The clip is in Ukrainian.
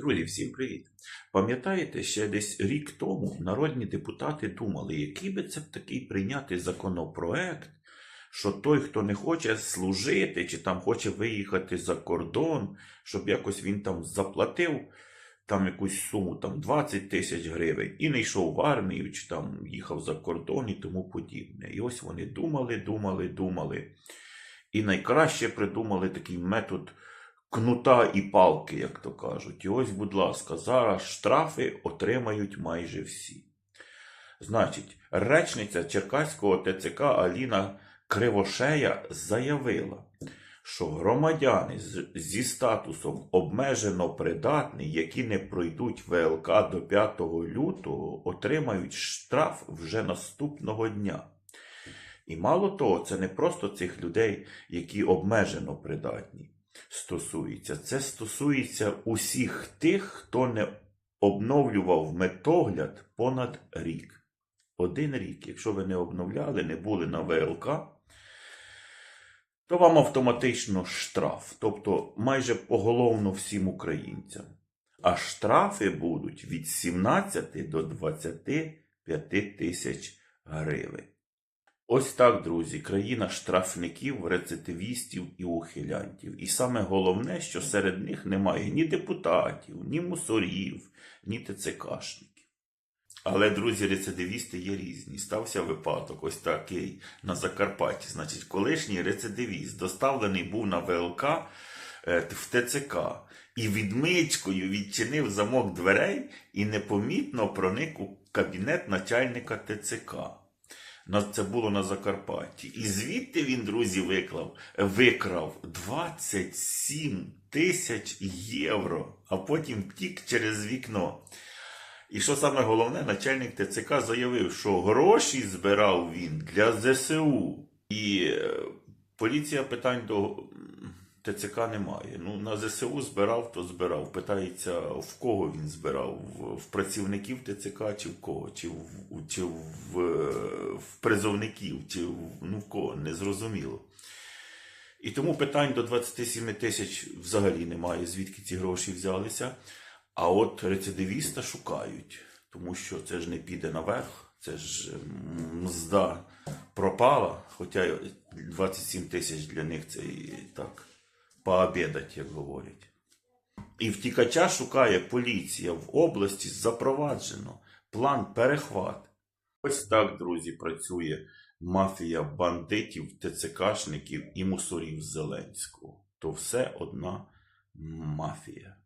Друзі, всім привіт! Пам'ятаєте, ще десь рік тому народні депутати думали, який би це б такий прийняти законопроект, що той, хто не хоче служити чи там хоче виїхати за кордон, щоб якось він там заплатив там якусь суму, там 20 тисяч гривень, і не йшов в армію, чи там їхав за кордон і тому подібне. І ось вони думали, думали, думали. І найкраще придумали такий метод кнута і палки, як то кажуть. І ось, будь ласка, зараз штрафи отримають майже всі. Значить, речниця Черкаського ТЦК Аліна Кривошея заявила, що громадяни зі статусом обмежено придатний, які не пройдуть ВЛК до 5 лютого, отримають штраф вже наступного дня. І мало того, це не просто цих людей, які обмежено придатні стосується. Це стосується усіх тих, хто не обновлював метогляд понад рік. Один рік, якщо ви не обновляли, не були на ВЛК, то вам автоматично штраф, тобто майже поголовно всім українцям. А штрафи будуть від 17 до 25 тисяч гривень. Ось так, друзі, країна штрафників, рецидивістів і ухилянтів. І саме головне, що серед них немає ні депутатів, ні мусорів, ні ТЦКшників. Але, друзі, рецидивісти є різні. Стався випадок, ось такий на Закарпатті. Значить, колишній рецидивіст доставлений був на ВЛК е, в ТЦК і відмичкою відчинив замок дверей і непомітно проник у кабінет начальника ТЦК. Це було на Закарпатті. І звідти він, друзі, виклав, викрав 27 тисяч євро, а потім втік через вікно. І що саме головне, начальник ТЦК заявив, що гроші збирав він для ЗСУ. І е, поліція питань до ТЦК немає. Ну, на ЗСУ збирав, то збирав. Питається, в кого він збирав? В, працівників ТЦК чи в кого? Чи в, чи в, е, в призовників, чи в, ну, в кого? Незрозуміло. І тому питань до 27 тисяч взагалі немає, звідки ці гроші взялися. А от рецидивіста шукають, тому що це ж не піде наверх, це ж мзда пропала, хоча 27 тисяч для них це і так пообідать, як говорять. І втікача шукає поліція в області запроваджено план перехват. Ось так, друзі, працює мафія бандитів, ТЦКшників і мусорів Зеленського. То все одна мафія.